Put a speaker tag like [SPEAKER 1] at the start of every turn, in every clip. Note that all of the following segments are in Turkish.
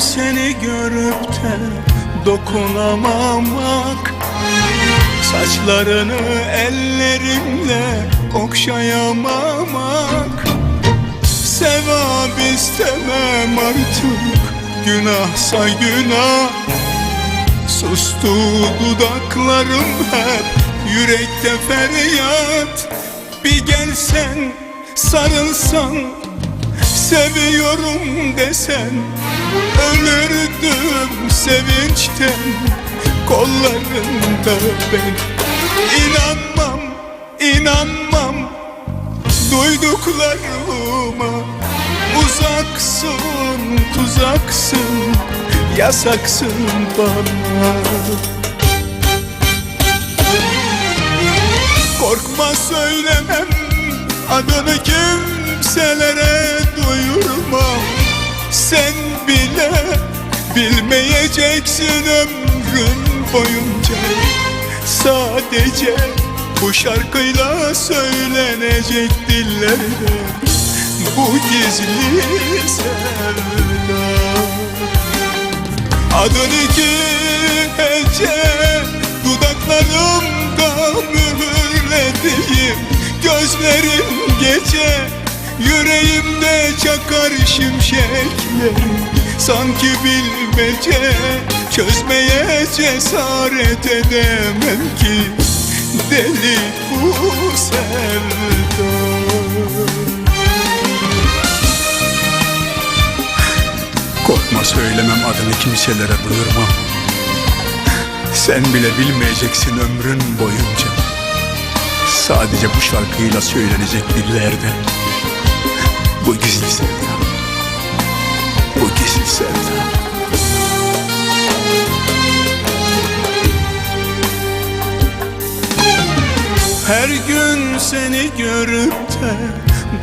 [SPEAKER 1] seni görüp de dokunamamak Saçlarını ellerimle okşayamamak Sevap istemem artık Günahsa günah. Sustu dudaklarım hep Yürekte feryat. Bir gelsen sarılsan Seviyorum desen Ölürdüm sevinçten. Kollarında ben İnanmam, inanmam. Duyduklarıma Uzaksın, tuzaksın Yasaksın bana. Korkma söylemem Adını bilmeyeceksin ömrün boyunca. Sadece bu şarkıyla söylenecek dillerde Bu gizli sevda. Adın iki hece Dudaklarımda mühürlediğim Gözlerim gece Yüreğimde çakar şimşekler Sanki bilmece Çözmeye cesaret edemem ki. Deli bu sevda. Korkma söylemem adını kimselere duyurmam Sen bile bilmeyeceksin ömrün boyunca. Sadece bu şarkıyla söylenecek dillerde Bu gizli sevda Her gün seni görüp de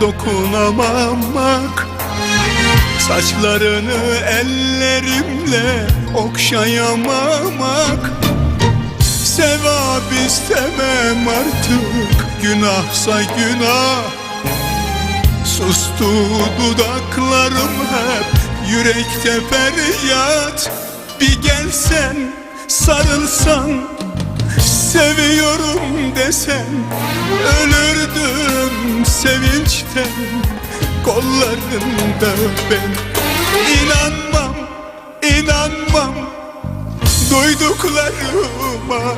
[SPEAKER 1] dokunamamak. Saçlarını ellerimle okşayamamak. Sevap istemem artık günahsa günah. Sustu dudaklarım hep yürekte feryat. Bir gelsen sarılsan Seviyorum desen Ölürdüm sevinçten Kollarında ben İnanmam, inanmam Duyduklarıma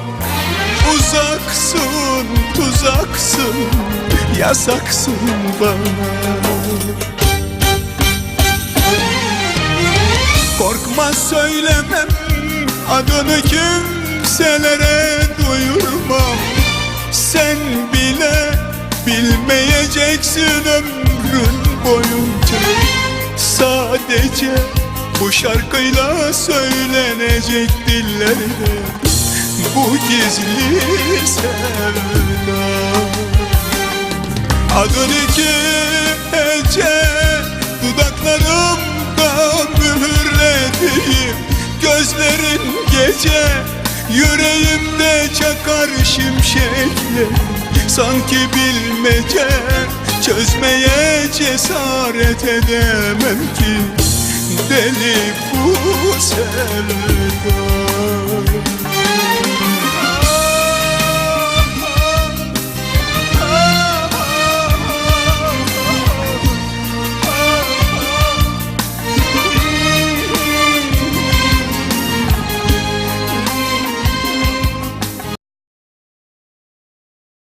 [SPEAKER 1] Uzaksın, tuzaksın Yasaksın bana. Korkma söylemem Adını kimselere duyurmam Sen bile bilmeyeceksin ömrün boyunca. Sadece bu şarkıyla söylenecek dillerde Bu gizli sevda. Adın iki hece Dudaklarımda mühürlediğim Gözlerin gece Yüreğimde çakar şimşekler Sanki bilmece Çözmeye cesaret edemem ki. Deli bu sevda